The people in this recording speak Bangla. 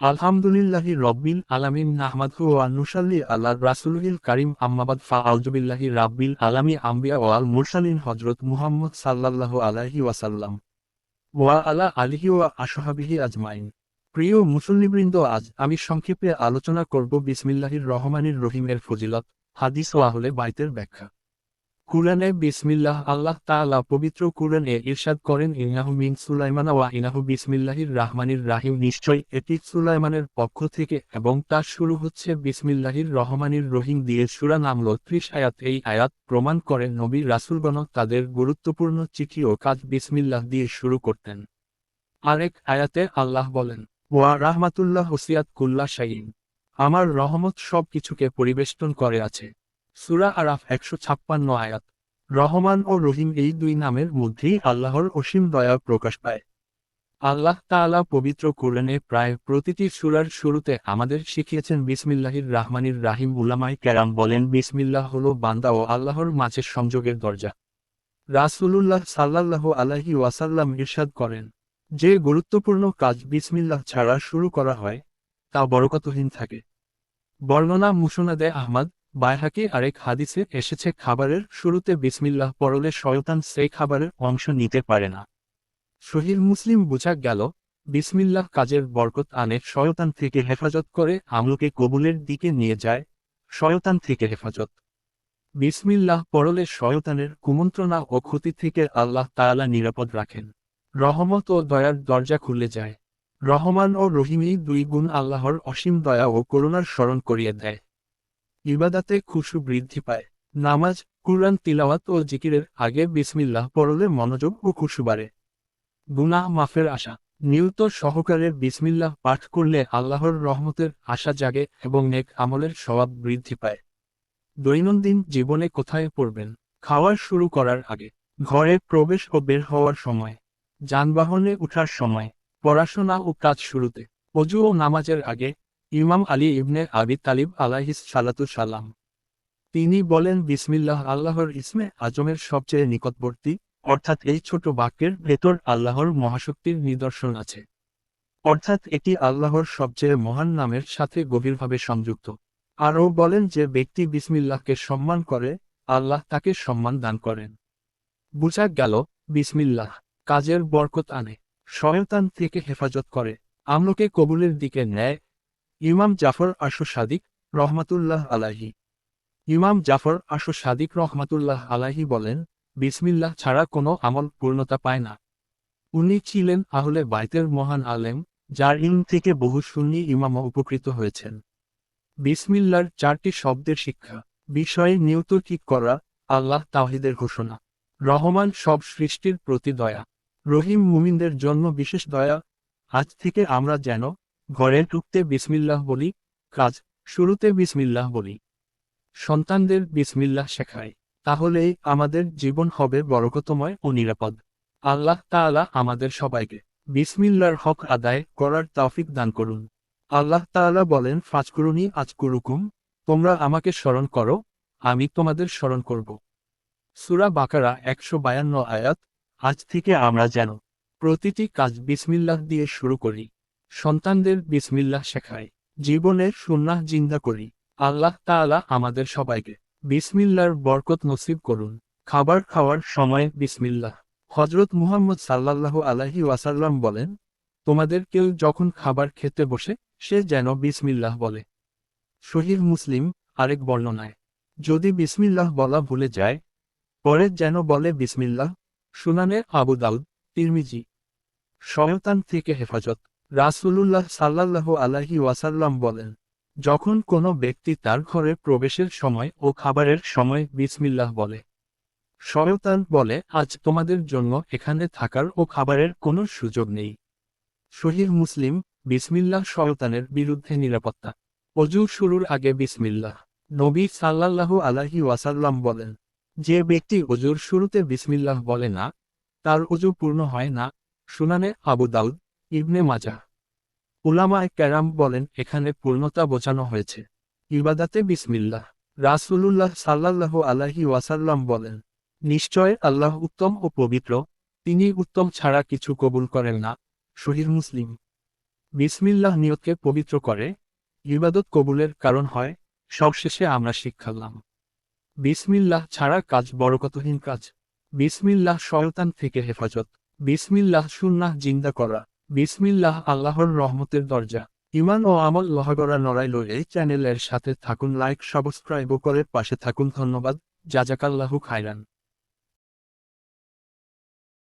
আলহামদুলিল্লাহি রব্বিল আলামিন আলা রাসূলিল কারীম ফা রাব্বিল আলামি আম্বিয়া মুরসালিন মুহাম্মদ সাল্লাল্লাহু আলাইহি ওয়াসাল্লাম। ওয়া আলা আলিহি ওয়া আসহাবিহি আজমাইন। প্রিয় মুসল্লিবৃন্দ, আজ আমি সংক্ষেপে আলোচনা করব বিসমিল্লাহির রহমানির রহিমের ফজিলত, হাদিস ও আহলে বাইতের ব্যাখ্যা। কুরআনে বিসমিল্লাহ আল্লাহ তাআলা পবিত্র কুরআনে ইরশাদ করেন ইনাহু মিন সুলাইমানা ওয়া ইনাহু বিসমিল্লাহির রাহমানির রাহিম। নিশ্চয় এটি সুলাইমানের পক্ষ থেকে এবং তার শুরু হচ্ছে বিসমিল্লাহির রহমানির রহিম দিয়ে। সূরা নামল ত্রিশ আয়াত, এই আয়াত প্রমাণ করে নবী রাসূলগণ তাদের গুরুত্বপূর্ণ চিঠি ও কাজ বিসমিল্লাহ দিয়ে শুরু করতেন। আরেক আয়াতে আল্লাহ বলেন, ওয়া রাহমাতুল্লাহ হুসিয়াত কুল্লা শাইন আমার রহমত সব কিছুকে পরিবেষ্টন করে আছে। সুরা আরাফ একশো ছাপ্পান্ন আয়াত। রহমান ও রহিম এই দুই নামের মধ্যেই আল্লাহর অসীম দয়া প্রকাশ পায়। আল্লাহ তাআলা পবিত্র কোরআনে প্রায় প্রতিটি সুরার শুরুতে আমাদের শিখিয়েছেন বিসমিল্লাহির রাহমানির রাহিম উলামাই কেরাম বলেন, বিসমিল্লাহ হল বান্দা ও আল্লাহর মাঝের সংযোগের দরজা। রাসূলুল্লাহ সাল্লাল্লাহু আলাইহি ওয়াসাল্লাম ইরশাদ করেন, যে গুরুত্বপূর্ণ কাজ বিসমিল্লাহ ছাড়া শুরু করা হয়, তা বরকতহীন থাকে। বর্ণনা মুসনাদে আহমদ বাইহাকি আরেক হাদিসে এসেছে, খাবারের শুরুতে বিসমিল্লাহ পরলে শয়তান সেই খাবারের অংশ নিতে পারে না। শহীদ মুসলিম বোঝা গেল, বিসমিল্লাহ কাজের বরকত আনে, শয়তান থেকে হেফাজত করে আমলকে কবুলের দিকে নিয়ে যায়, শয়তান থেকে হেফাজত। বিসমিল্লাহ পরলে শয়তানের কুমন্ত্রণা ও ক্ষতি থেকে আল্লাহ তাআলা নিরাপদ রাখেন। রহমত ও দয়ার দরজা খুলে যায়। রহমান ও রহিমই দুই গুণ আল্লাহর অসীম দয়া ও করুণার স্মরণ করিয়ে দেয়। ইবাদাতে খুশু বৃদ্ধি পায়। নামাজ, কুরআন, তিলাওয়াত ও জিকিরের আগে বিসমিল্লাহ পড়লে মনোযোগ ও খুশু বাড়ে। গুনাহ মাফের আশা। নিয়ত সহকারে বিসমিল্লাহ পাঠ করলে আল্লাহর রহমতের আশা জাগে এবং নেক আমলের স্বভাব বৃদ্ধি পায়। দৈনন্দিন জীবনে কোথায় পড়বেন? খাওয়ার শুরু করার আগে। ঘরে প্রবেশ ও বের হওয়ার সময়। যানবাহনে উঠার সময়। পড়াশোনা ও কাজ শুরুতে। অজু ও নামাজের আগে ইমাম আলী ইবনে আবি তালিব আলাহিস সালাতু সালাম। তিনি বলেন, বিসমিল্লাহ আল্লাহর ইসমে আজমের সবচেয়ে নিকটবর্তী, অর্থাৎ এই ছোট বাক্যের ভেতর আল্লাহর মহাশক্তির নিদর্শন আছে। অর্থাৎ এটি আল্লাহর সবচেয়ে মহান নামের সাথে গভীরভাবে সংযুক্ত। আরও বলেন যে ব্যক্তি বিসমিল্লাহকে সম্মান করে, আল্লাহ তাকে সম্মান দান করেন। বুঝা গেল, বিসমিল্লাহ কাজের বরকত আনে শয়তান থেকে হেফাজত করে, আমলকে কবুলের দিকে নেয় ইমাম জাফর আশু সাদিক রহমাতুল্লাহ আলাহি ইমাম জাফর আশু সাদিক রহমাতুল্লাহ আলাহি বলেন, বিসমিল্লাহ ছাড়া কোনো আমল পূর্ণতা পায় না। উনি ছিলেন আহলে বাইতের মহান আলেম, যার ইম থেকে বহু সুন্নি ইমামও উপকৃত হয়েছেন। বিসমিল্লার চারটি শব্দের শিক্ষা, বিষয়ে নিয়ত ঠিক করা, আল্লাহ তাওহিদের ঘোষণা। রহমান সব সৃষ্টির প্রতি দয়া। রহিম মুমিনদের জন্য বিশেষ দয়া। আজ থেকে আমরা যেন ঘরে ঢুকতে বিসমিল্লাহ বলি, কাজ শুরুতে বিসমিল্লাহ বলি। সন্তানদের বিসমিল্লাহ শেখায়। তাহলেই আমাদের জীবন হবে বরকতময় ও নিরাপদ। আল্লাহ তাআলা আমাদের সবাইকে বিসমিল্লার হক আদায় করার তৌফিক দান করুন। আল্লাহ তাআলা বলেন, ফাজকুরুনি আজকুরুকুম, তোমরা আমাকে স্মরণ করো, আমি তোমাদের স্মরণ করব। সুরা বাকারা একশো বায়ান্ন আয়াত, আজ থেকে আমরা যেন প্রতিটি কাজ বিসমিল্লাহ দিয়ে শুরু করি। সন্তানদের বিসমিল্লাহ শেখাই জীবনের সুন্নাহ জিন্দা করি। আল্লাহ তাআলা আমাদের সবাইকে বিসমিল্লার বরকত নসিব করুন। খাবার খাওয়ার সময় বিসমিল্লাহ। হজরত মুহাম্মদ সাল্লাল্লাহু আলাহি ওয়াসাল্লাম বলেন, তোমাদের কেউ যখন খাবার খেতে বসে, সে যেন বিসমিল্লাহ বলে। শহীদ মুসলিম আরেক বর্ণনায়, যদি বিসমিল্লাহ বলা ভুলে যায়, পরে যেন বলে বিসমিল্লাহ। সুনানে আবু দাউদ, তিরমিজি। শয়তান থেকে হেফাজত। রাসূলুল্লাহ সাল্লাল্লাহু আলাহি ওয়াসাল্লাম বলেন, যখন কোনো ব্যক্তি তার ঘরে প্রবেশের সময় ও খাবারের সময় বিসমিল্লাহ বলে, শয়তান বলে, আজ তোমাদের জন্য এখানে থাকার ও খাবারের কোনো সুযোগ নেই। শহীদ মুসলিম, বিসমিল্লাহ শয়তানের বিরুদ্ধে নিরাপত্তা। অজু শুরুর আগে বিসমিল্লাহ। নবী সাল্লাল্লাহু আলাহি ওয়াসাল্লাম বলেন, যে ব্যক্তি অজুর শুরুতে বিসমিল্লাহ বলে না, তার অজু পূর্ণ হয় না। সুনানে আবু দাউদ ইবনে মাজা। উলামায় ক্যারাম বলেন, এখানে পূর্ণতা বোঝানো হয়েছে। ইবাদাতে বিসমিল্লাহ। রাসূলুল্লাহ সাল্লাল্লাহু আলাইহি ওয়াসাল্লাম বলেন, নিশ্চয় আল্লাহ উত্তম ও পবিত্র, তিনি উত্তম ছাড়া কিছু কবুল করেন না। শহীদ মুসলিম। বিসমিল্লাহ নিয়তকে পবিত্র করে, ইবাদত কবুলের কারণ হয়, সবশেষে আমরা শিক্ষালাম বিসমিল্লাহ ছাড়া কাজ বরকতহীন কাজ। বিসমিল্লাহ শয়তান থেকে হেফাজত। বিসমিল্লাহ সুন্নাহ জিন্দা করা। বিসমিল্লাহ আল্লাহর রহমতের দরজা। ইমান ও আমল লহগড়া নড়াইল এই চ্যানেলের সাথে থাকুন, লাইক, সাবস্ক্রাইব করে পাশে থাকুন, ধন্যবাদ। জাজাকাল্লাহু খাইরান